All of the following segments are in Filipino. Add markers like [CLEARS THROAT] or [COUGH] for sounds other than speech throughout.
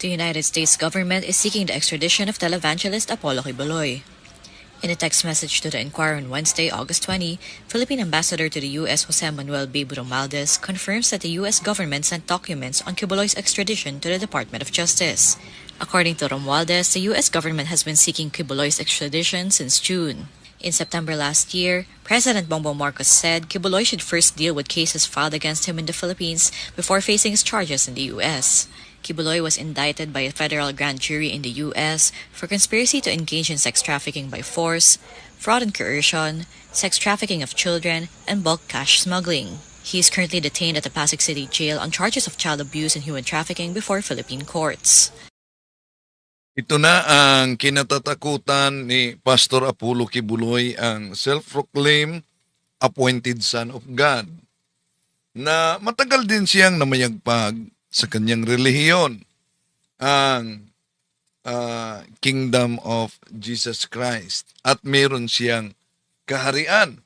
The United States government is seeking the extradition of televangelist Apollo Kibuloy. In a text message to the Inquirer on Wednesday, August 20, Philippine Ambassador to the U.S. Jose Manuel B. Romualdez confirms that the U.S. government sent documents on Kibuloy's extradition to the Department of Justice. According to Romualdez, the U.S. government has been seeking Kibuloy's extradition since June. In September last year, President Bongbong Marcos said Kibuloy should first deal with cases filed against him in the Philippines before facing his charges in the U.S. Kibuloy was indicted by a federal grand jury in the U.S. for conspiracy to engage in sex trafficking by force, fraud and coercion, sex trafficking of children, and bulk cash smuggling. He is currently detained at the Pasig City Jail on charges of child abuse and human trafficking before Philippine courts. Ito na ang kinatatakutan ni Pastor Apollo Kibuloy, ang self-proclaimed appointed son of God, na matagal din siyang namayagpag sa kanyang relihiyon, ang ah, Kingdom of Jesus Christ, at meron siyang kaharian.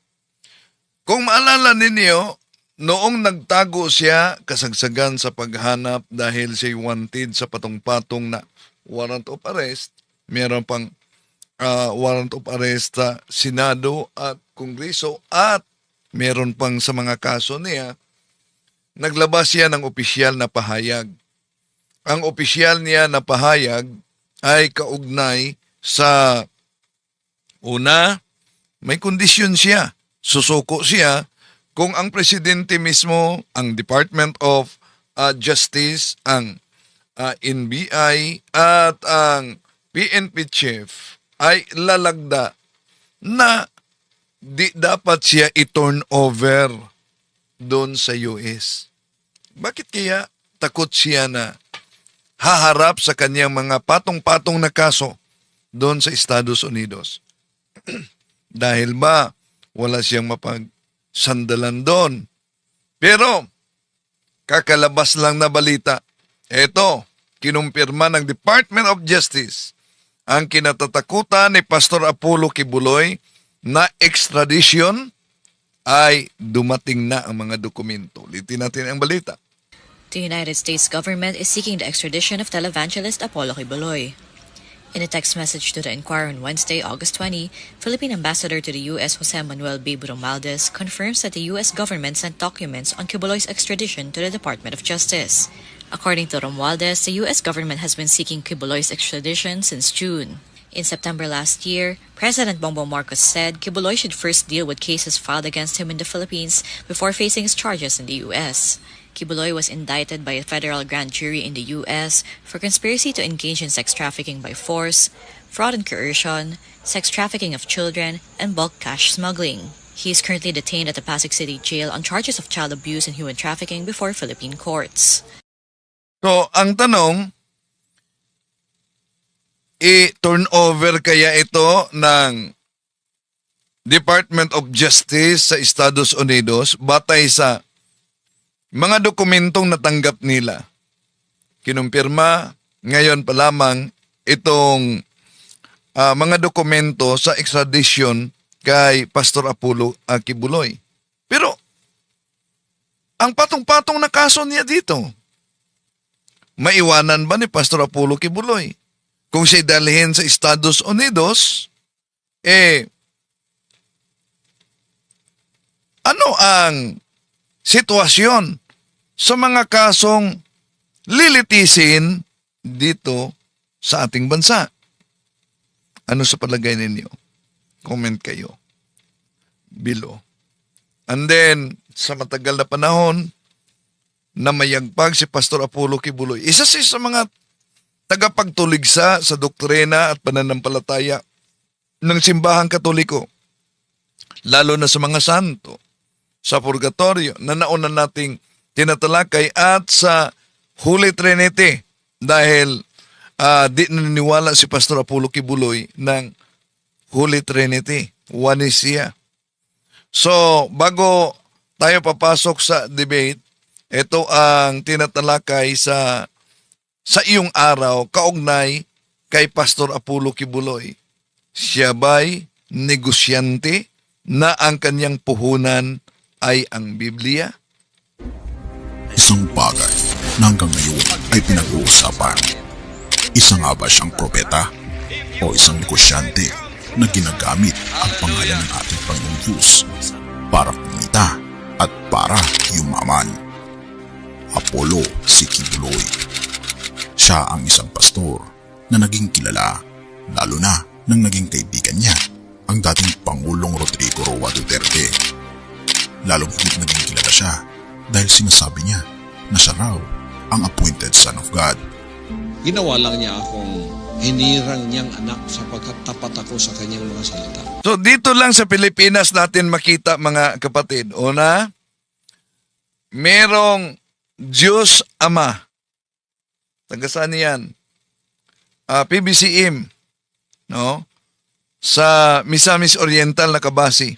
Kung maalala ninyo, noong nagtago siya, kasagsagan sa paghanap dahil siya wanted sa patong-patong na warrant of arrest, meron pang ah, warrant of arrest sa Senado at Kongreso at meron pang sa mga kaso niya, naglabas siya ng opisyal na pahayag. Ang opisyal niya na pahayag ay kaugnay sa una, may kondisyon siya. Susuko siya kung ang presidente mismo, ang Department of ah, Justice, ang ah, NBI at ang PNP chief ay lalagda na di dapat siya i-turn over doon sa US. Bakit kaya takot siya na haharap sa kanyang mga patong-patong na kaso doon sa Estados Unidos? [CLEARS THROAT] Dahil ba wala siyang mapagsandalan doon? Pero, kakalabas lang na balita. Ito, kinumpirma ng Department of Justice ang kinatatakutan ni Pastor Apollo Kibuloy na extradition ay dumating na ang mga dokumento. Ulitin natin ang balita. The United States government is seeking the extradition of televangelist Apollo Kibuloy. In a text message to the Inquirer on Wednesday, August 20, Philippine Ambassador to the U.S. Jose Manuel B. Romualdez confirms that the U.S. government sent documents on Kibuloy's extradition to the Department of Justice. According to Romualdez, the U.S. government has been seeking Kibuloy's extradition since June. In September last year, President Bongbong Marcos said Kibuloy should first deal with cases filed against him in the Philippines before facing his charges in the U.S. Kibuloy was indicted by a federal grand jury in the U.S. for conspiracy to engage in sex trafficking by force, fraud and coercion, sex trafficking of children, and bulk cash smuggling. He is currently detained at the Pasig City Jail on charges of child abuse and human trafficking before Philippine courts. So, ang tanong, i-turn over kaya ito ng Department of Justice sa Estados Unidos batay sa mga dokumentong natanggap nila. Kinumpirma ngayon pa lamang itong ah, mga dokumento sa extradition kay Pastor Apollo Akibuloy. Pero, ang patong-patong na kaso niya dito, maiwanan ba ni Pastor Apollo Kibuloy? Kung siya dalhin sa Estados Unidos, eh, ano ang sitwasyon sa mga kasong lilitisin dito sa ating bansa? Ano sa palagay ninyo? Comment kayo below. And then, sa matagal na panahon, na mayagpag si Pastor Apollo Kibuloy. Isa siya sa mga tagapagtuligsa sa doktrina at pananampalataya ng simbahang katoliko. Lalo na sa mga santo, sa purgatorio na nauna nating tinatalakay at sa Holy Trinity dahil ah, di naniniwala si Pastor Apollo Kibuloy ng Holy Trinity. One is siya. So, bago tayo papasok sa debate, ito ang tinatalakay sa sa iyong araw kaugnay kay Pastor Apollo Kibuloy. Siya ba'y negosyante na ang kanyang puhunan ay ang Biblia? Isang bagay na hanggang ngayon ay pinag-uusapan. Isa nga ba siyang propeta o isang negosyante na ginagamit ang pangalan ng ating Panginoong Diyos para kumita at para yumaman? Apollo si Kibuloy. Siya ang isang pastor na naging kilala lalo na nang naging kaibigan niya ang dating Pangulong Rodrigo Roa Duterte. Lalong higit naging kilala siya dahil sinasabi niya na siya raw ang appointed son of God. Ginawa lang niya akong hinirang niyang anak sapagkat tapat ako sa kanyang mga salita. So dito lang sa Pilipinas natin makita mga kapatid. Una, merong Diyos Ama. Taga saan yan? Ah, PBCM. No? Sa Misamis Oriental na kabasi.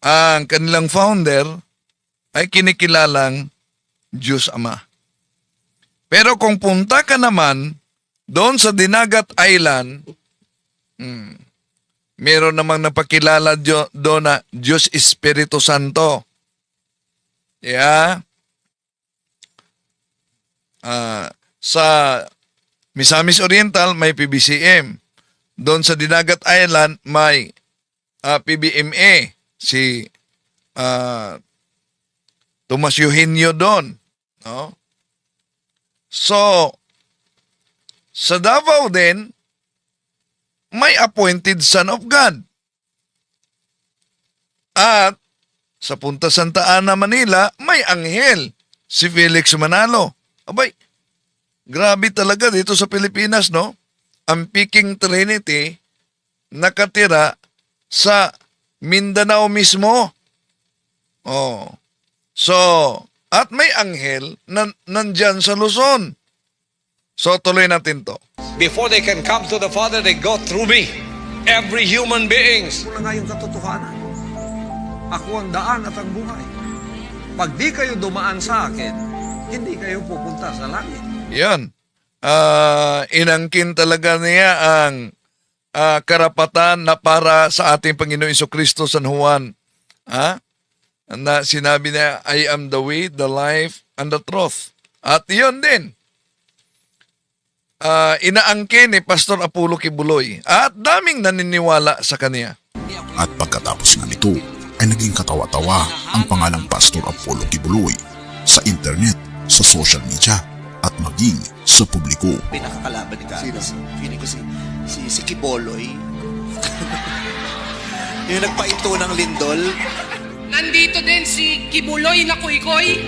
Ang kanilang founder ay kinikilalang Diyos Ama. Pero kung punta ka naman doon sa Dinagat Island, hmm, meron namang napakilala doon na Diyos Espiritu Santo. Yeah. Ah, sa Misamis Oriental may PBCM. Doon sa Dinagat Island may ah, PBMA si ah, Tomas Eugenio doon. No? So, sa Davao din, may appointed son of God. At sa Punta Santa Ana, Manila, may anghel, si Felix Manalo. Abay, grabe talaga dito sa Pilipinas, no? Ang Peking Trinity nakatira sa Mindanao mismo. Oh. So, at may anghel na nandyan sa Luzon. So, tuloy natin to. Before they can come to the Father, they go through me. Every human beings. Ako na nga yung katotohanan. Ako ang daan at ang buhay. Pag di kayo dumaan sa akin, hindi kayo pupunta sa langit. Yan. Ah, inangkin talaga niya ang ah, karapatan na para sa ating Panginoon Iso Kristo San Juan. Ha? Na sinabi niya, I am the way, the life, and the truth. At yun din. Ah, inaangkin ni Pastor Apollo Kibuloy. At daming naniniwala sa kanya. At pagkatapos nga nito ay naging katawa-tawa ang pangalang Pastor Apollo Kibuloy sa internet, sa social media at maging sa publiko. pinakakalaban ni Carlos. Feeling ko si, si, si Kiboloy. [LAUGHS] yung nagpaito ng lindol. Nandito din si Kibuloy na kuy-koy.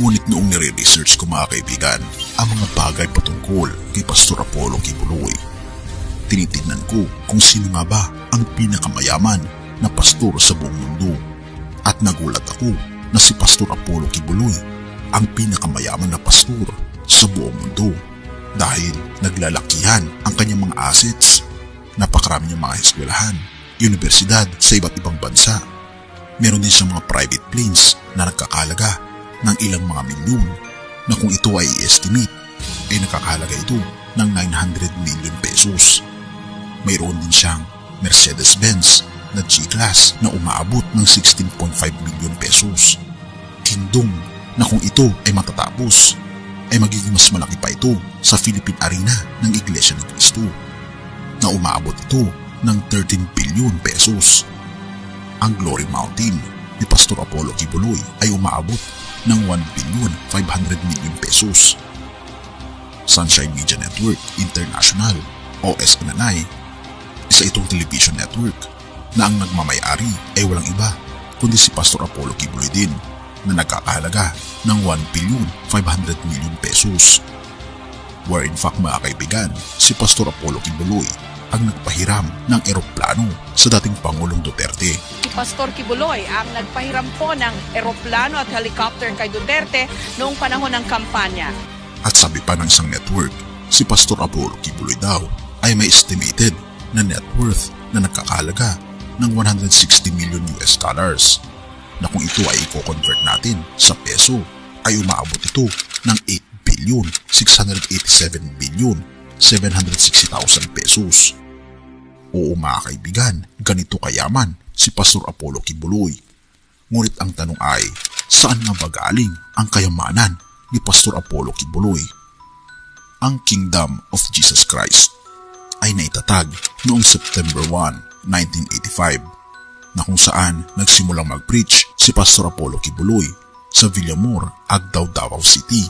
Ngunit noong nire-research ko mga kaibigan ang mga bagay patungkol kay Pastor Apollo Kibuloy, tinitignan ko kung sino nga ba ang pinakamayaman na pastor sa buong mundo. At nagulat ako na si Pastor Apollo Kibuloy ang pinakamayaman na pastor sa buong mundo dahil naglalakihan ang kanyang mga assets. Napakarami niyang mga eskwelahan, universidad sa iba't ibang bansa. Meron din siyang mga private planes na nagkakalaga ng ilang mga milyon na kung ito ay i-estimate ay nakakahalaga ito ng 900 million pesos. Mayroon din siyang Mercedes-Benz na G-Class na umaabot ng 16.5 million pesos. Kingdom na kung ito ay matatapos ay magiging mas malaki pa ito sa Philippine Arena ng Iglesia ni Cristo na umaabot ito ng 13 billion pesos. Ang Glory Mountain ni Pastor Apollo Kibuloy ay umaabot ng 1 billion 500 million pesos. Sunshine Media Network International o SNNI, isa itong television network na ang nagmamayari ay walang iba kundi si Pastor Apollo Kibuloy din na nagkakahalaga ng 1 billion 500 million pesos. Where in fact mga kaibigan, si Pastor Apollo Kibuloy ang nagpahiram ng eroplano sa dating Pangulong Duterte Si Pastor Kibuloy ang nagpahiram po ng eroplano at helicopter kay Duterte noong panahon ng kampanya. At sabi pa ng isang network, si Pastor Apollo Kibuloy daw ay may estimated na net worth na nagkakalaga ng 160 million US dollars na kung ito ay i-convert natin sa peso ay umaabot ito ng 8 billion 687 billion 760,000 pesos. Oo mga kaibigan, ganito kayaman si Pastor Apollo Kibuloy. Ngunit ang tanong ay, saan nga ba galing ang kayamanan ni Pastor Apollo Kibuloy. Ang Kingdom of Jesus Christ ay naitatag noong September 1, 1985 na kung saan nagsimulang mag-preach si Pastor Apollo Kibuloy sa Villamor, Agdao, Davao City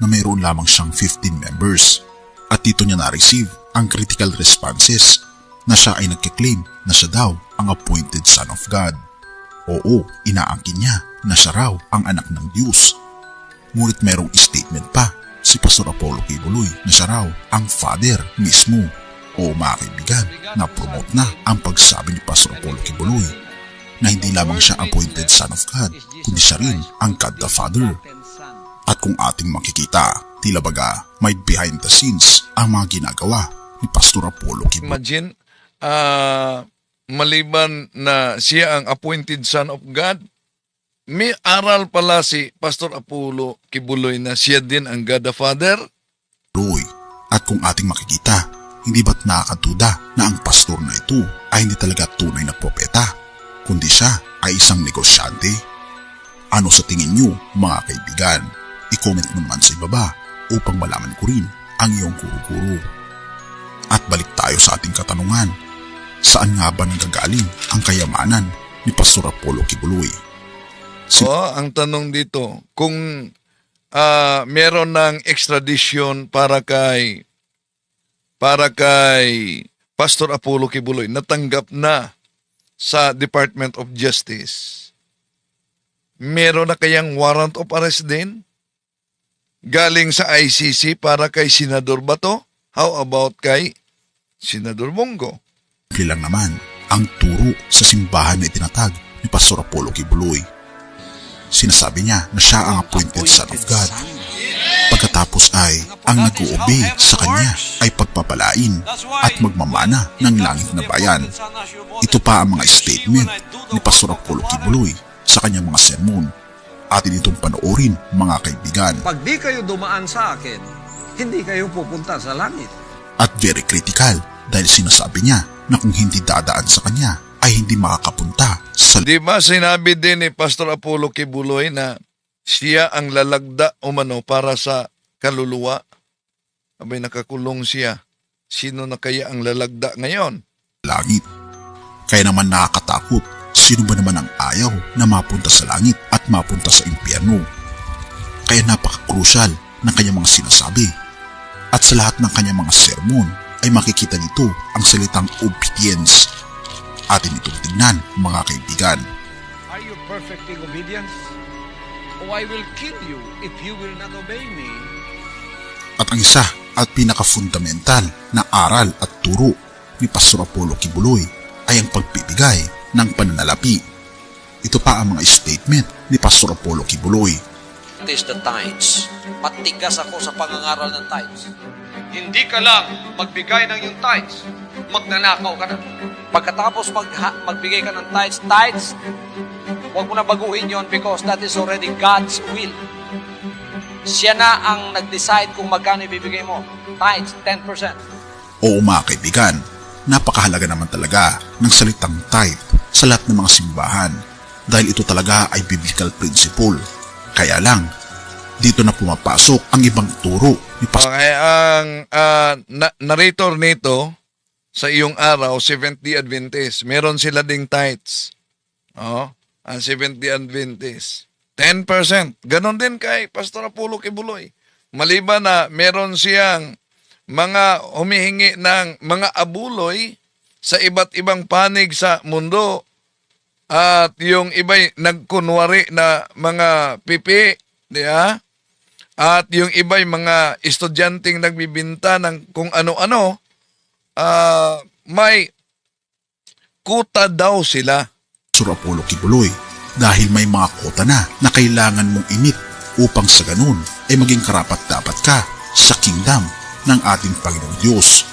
na mayroon lamang siyang 15 members at dito niya na-receive ang critical responses na siya ay nagkiklaim na siya daw ang appointed son of God. Oo, inaangkin niya na siya raw ang anak ng Diyos. Ngunit mayroong statement pa si Pastor Apollo Kibuloy na siya raw ang father mismo. O mga kaibigan, na-promote na ang pagsabi ni Pastor Apollo Kibuloy na hindi lamang siya appointed son of God, kundi siya rin ang God the Father. At kung ating makikita, tila baga may behind the scenes ang mga ginagawa ni Pastor Apollo Kibuloy. Imagine, ah, maliban na siya ang appointed son of God, may aral pala si Pastor Apollo Kibuloy na siya din ang God the Father. At kung ating makikita, hindi ba't nakakatuda na ang pastor na ito ay hindi talaga tunay na propeta, kundi siya ay isang negosyante? Ano sa tingin niyo mga kaibigan? I-comment naman sa ibaba upang malaman ko rin ang iyong kuro-kuro. At balik tayo sa ating katanungan. Saan nga ba nanggagaling ang kayamanan ni Pastor Apollo Kibuloy? Si- Oo, ang tanong dito, kung ah, meron ng extradition para kay para kay Pastor Apollo Kibuloy, natanggap na sa Department of Justice. Meron na kayang warrant of arrest din? Galing sa ICC para kay Senador Bato? How about kay Senador Bongo? Simple lang naman ang turo sa simbahan na itinatag ni Pastor Apollo Kibuloy. Sinasabi niya na siya ang appointed son of God. Pagkatapos ay ang nag-uobey sa kanya ay pagpapalain at magmamana ng langit na bayan. Ito pa ang mga statement ni Pastor Apollo Kibuloy sa kanyang mga sermon. Atin itong panoorin mga kaibigan. Pag di kayo dumaan sa akin, hindi kayo pupunta sa langit. At very critical dahil sinasabi niya na kung hindi dadaan sa kanya ay hindi makakapunta sa Di ba sinabi din ni Pastor Apollo Kibuloy na siya ang lalagda umano para sa kaluluwa? Abay nakakulong siya. Sino na kaya ang lalagda ngayon? langit. Kaya naman nakakatakot, sino ba naman ang ayaw na mapunta sa langit at mapunta sa impyerno? Kaya napaka-crucial ng kanyang mga sinasabi. At sa lahat ng kanyang mga sermon ay makikita dito ang salitang obedience. Atin itong tignan mga kaibigan. Are you perfect in obedience? O I will kill you if you will not obey me. At ang isa at pinaka-fundamental na aral at turo ni Pastor Apollo Kibuloy ay ang pagbibigay ng pananalapi. Ito pa ang mga statement ni Pastor Apollo Kibuloy. is the tithes. Matigas ako sa pangangaral ng tithes. Hindi ka lang magbigay ng yung tithes. Magnanakaw ka na. Pagkatapos mag magbigay ka ng tithes, tithes, huwag mo na baguhin yon because that is already God's will. Siya na ang nag-decide kung magkano ibibigay mo. Tithes, 10%. Oo mga kaibigan, napakahalaga naman talaga ng salitang tithe sa lahat ng mga simbahan dahil ito talaga ay biblical principle. Kaya lang, dito na pumapasok ang ibang turo ni Pastor Okay, ang ah, na- narrator nito sa iyong araw, Seventh-day Adventist, meron sila ding tithes. Oh, ang Seventh-day Adventist. 10%. Ganon din kay Pastor Apollo Kibuloy. Maliban na meron siyang mga humihingi ng mga abuloy sa iba't ibang panig sa mundo at yung iba'y nagkunwari na mga pipi, di ba? At yung iba'y mga estudyanteng nagbibinta ng kung ano-ano, ah, may kuta daw sila. Apollo Kibuloy dahil may mga kota na na kailangan mong init upang sa ganun ay maging karapat dapat ka sa kingdom ng ating Panginoong Diyos.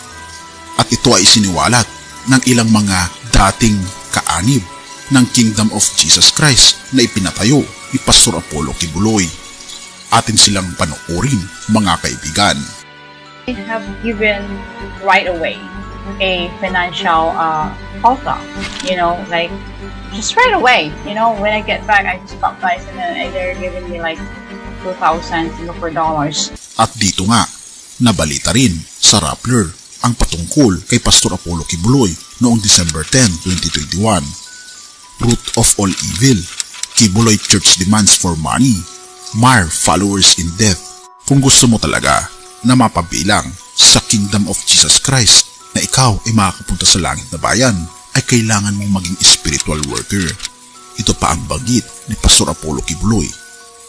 At ito ay siniwalat ng ilang mga dating kaanib ng Kingdom of Jesus Christ na ipinatayo ni Pastor Apollo Kibuloy. Atin silang panoorin mga kaibigan. I have given right away a financial uh, quota, you know, like just right away, you know, when I get back, I just baptize and then they're giving me like 2,000 Singapore dollars. At dito nga, nabalita rin sa Rappler ang patungkol kay Pastor Apollo Kibuloy noong December 10, 2021. Root of all evil, Kibuloy Church demands for money, mar followers in death. Kung gusto mo talaga na mapabilang sa Kingdom of Jesus Christ na ikaw ay makakapunta sa langit na bayan, ay kailangan mong maging spiritual worker. Ito pa ang banggit ni Pastor Apollo Kibuloy.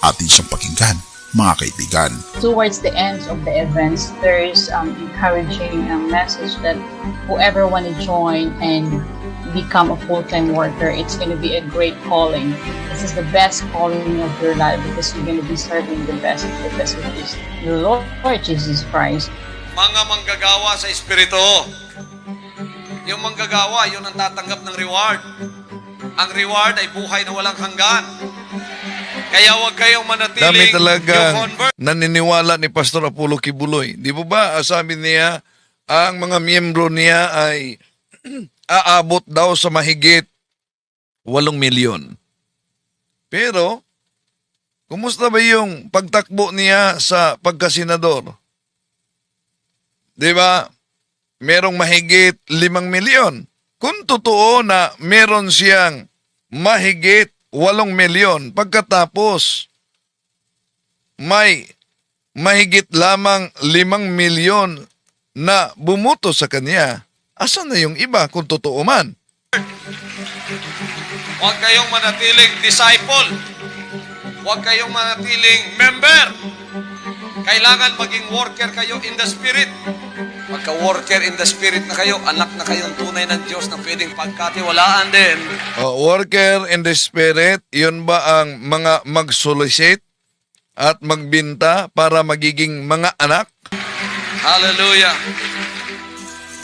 Atin siyang pakinggan, mga kaibigan. Towards the end of the events, there's um, encouraging a message that whoever want to join and become a full-time worker, it's going to be a great calling. This is the best calling of your life because you're going to be serving the best, the best which is the Lord Jesus Christ. Mga manggagawa sa Espiritu. Yung manggagawa, yun ang tatanggap ng reward. Ang reward ay buhay na walang hanggan. Kaya huwag kayong manatiling Dami convert. naniniwala ni Pastor Apollo Kibuloy. Di ba ba, ah, sabi niya, ang mga miyembro niya ay [CLEARS THROAT] aabot daw sa mahigit 8 milyon. Pero, kumusta ba yung pagtakbo niya sa pagkasenador? Di ba? Merong mahigit 5 milyon. Kung totoo na meron siyang mahigit 8 milyon pagkatapos may mahigit lamang 5 milyon na bumuto sa kanya, asan na yung iba kung totoo man? Huwag kayong manatiling disciple. Huwag kayong manatiling member. Kailangan maging worker kayo in the Spirit. Pagka worker in the Spirit na kayo, anak na kayong tunay ng Diyos na pwedeng pagkatiwalaan din. O, worker in the spirit, yun ba ang mga mag-solicit at magbinta para magiging mga anak? Hallelujah.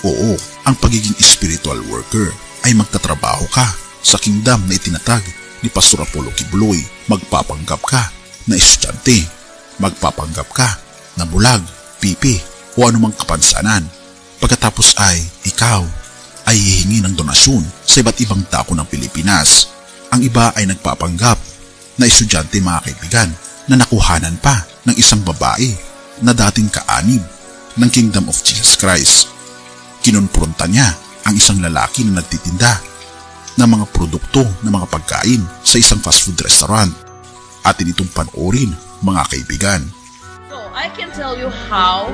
Oo, ang pagiging spiritual worker ay magtatrabaho ka sa kingdom na itinatag ni Pastor Apollo Kibuloy. Magpapanggap ka na estudyante, magpapanggap ka na bulag, pipi o anumang kapansanan. Pagkatapos ay ikaw ay hihingi ng donasyon sa iba't ibang dako ng Pilipinas. Ang iba ay nagpapanggap na estudyante mga kaibigan na nakuhanan pa ng isang babae na dating kaanib ng Kingdom of Jesus Christ kinonpronta niya ang isang lalaki na nagtitinda ng mga produkto ng mga pagkain sa isang fast food restaurant. Atin itong panoorin mga kaibigan. So I can tell you how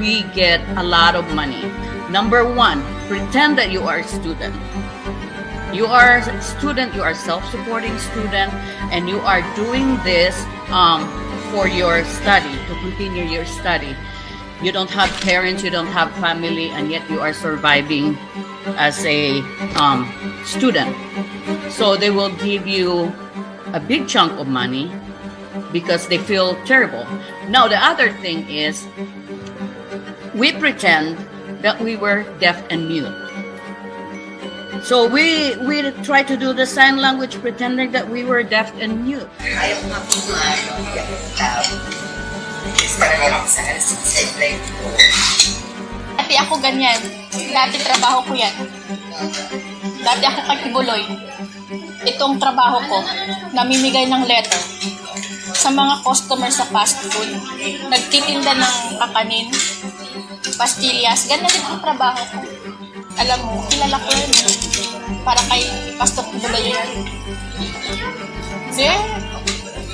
we get a lot of money. Number one, pretend that you are a student. You are a student, you are self-supporting student, and you are doing this um, for your study, to continue your study. You don't have parents, you don't have family, and yet you are surviving as a um, student. So they will give you a big chunk of money because they feel terrible. Now, the other thing is we pretend that we were deaf and mute. So we we try to do the sign language pretending that we were deaf and mute. Mga tao. Talagang sa play ko. Dati ako ganyan. Dati trabaho ko yan. Dati ako kakibuloy. Itong trabaho ko, namimigay ng letter sa mga customer sa fast food. Nagtitinda ng kakanin, pastillas. Ganun din ang trabaho ko. Alam mo, kilala ko yun. Para kay Pastor Kibuloy yan. Hindi.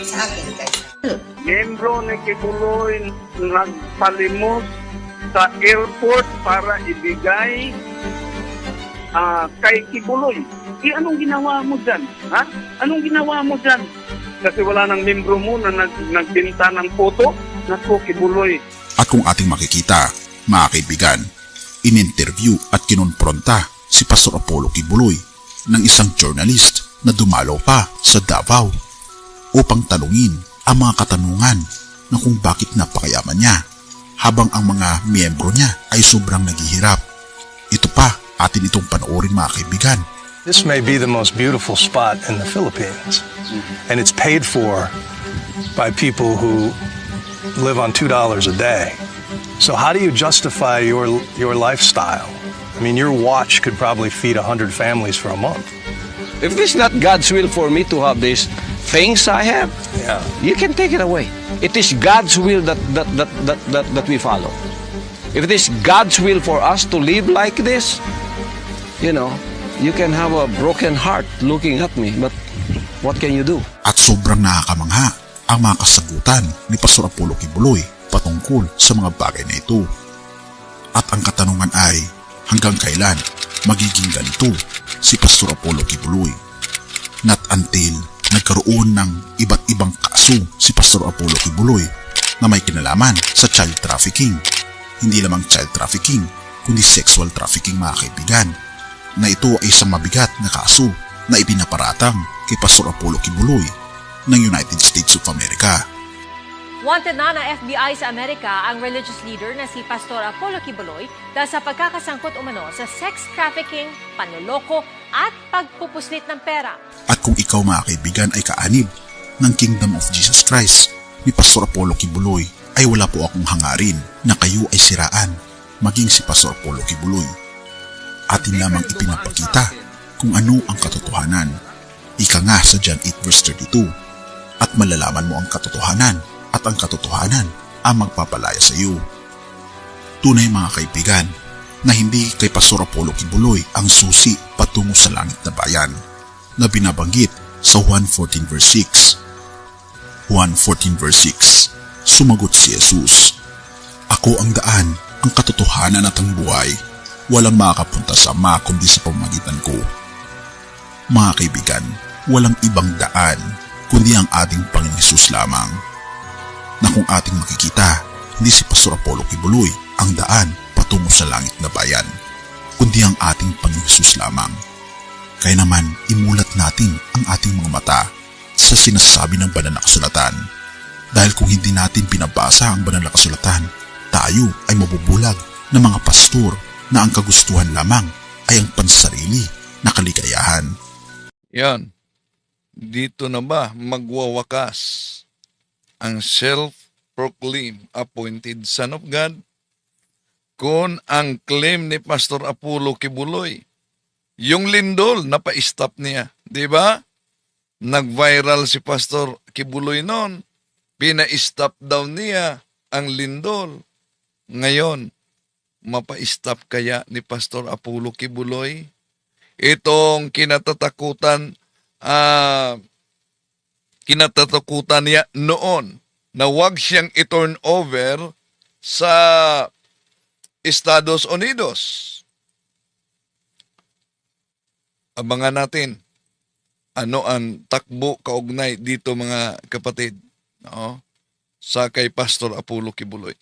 Sa akin guys. Miyembro ni Kibuloy nagpalimos sa airport para ibigay ah, kay Kibuloy. Eh, anong ginawa mo dyan? Ha? Anong ginawa mo dyan? Kasi wala nang membro mo na nag, nagbinta ng photo. Naku, Kibuloy. At kung ating makikita, mga kaibigan, in-interview at kinonpronta si Pastor Apollo Kibuloy ng isang journalist na dumalo pa sa Davao upang tanungin ang mga katanungan na kung bakit napakayaman niya habang ang mga miyembro niya ay sobrang naghihirap. Ito pa atin itong panoorin mga kaibigan. This may be the most beautiful spot in the Philippines, and it's paid for by people who live on $2 a day. So how do you justify your your lifestyle? I mean, your watch could probably feed 100 families for a month. If it's not God's will for me to have these things I have, Yeah. you can take it away. It is God's will that, that, that, that, that, that we follow. If it is God's will for us to live like this, you know, you can have a broken heart looking at me, but what can you do? At sobrang nakakamangha ang mga kasagutan ni Pastor Apollo Kibuloy patungkol sa mga bagay na ito. At ang katanungan ay hanggang kailan magiging ganito si Pastor Apollo Kibuloy? Not until nagkaroon ng iba't ibang kaso si Pastor Apollo Kibuloy na may kinalaman sa child trafficking. Hindi lamang child trafficking, kundi sexual trafficking mga kaibigan na ito ay isang mabigat na kaso na ipinaparatang kay Pastor Apollo Kibuloy ng United States of America. Wanted na ng FBI sa Amerika ang religious leader na si Pastor Apollo Kibuloy dahil sa pagkakasangkot umano sa sex trafficking, panloloko at pagpupuslit ng pera. At kung ikaw mga kaibigan ay kaanib ng Kingdom of Jesus Christ ni Pastor Apollo Kibuloy ay wala po akong hangarin na kayo ay siraan maging si Pastor Apollo Kibuloy. Atin lamang ipinapakita kung ano ang katotohanan. Ika nga sa John 8 verse 32 at malalaman mo ang katotohanan at ang katotohanan ang magpapalaya sa iyo. Tunay mga kaibigan na hindi kay Pastor Apollo Kibuloy ang susi patungo sa langit na bayan na binabanggit sa 1.14 verse 6. 1.14 verse 6 Sumagot si Jesus, Ako ang daan, ang katotohanan at ang buhay. Walang makakapunta sa Ama kundi sa pamamagitan ko. Mga kaibigan, walang ibang daan kundi ang ating Panginoon Jesus lamang. Na kung ating makikita, hindi si Pastor Apollo Kibuloy ang daan patungo sa langit na bayan, kundi ang ating Panginoon lamang. Kaya naman, imulat natin ang ating mga mata sa sinasabi ng banal na kasulatan. Dahil kung hindi natin pinabasa ang banal na kasulatan, tayo ay mabubulag ng mga pastor na ang kagustuhan lamang ay ang pansarili na kaligayahan. Yan. Dito na ba magwawakas ang self-proclaimed appointed Son of God kung ang claim ni Pastor Apollo Kibuloy, yung lindol, napa-stop niya. Di ba? Nag-viral si Pastor Kibuloy noon. Pina-stop down niya ang lindol. Ngayon, mapa-stop kaya ni Pastor Apollo Kibuloy? Itong kinatatakutan ah kinatatakutan niya noon na wag siyang i-turn over sa Estados Unidos. Abangan natin ano ang takbo kaugnay dito mga kapatid no? sa kay Pastor Apollo Kibuloy.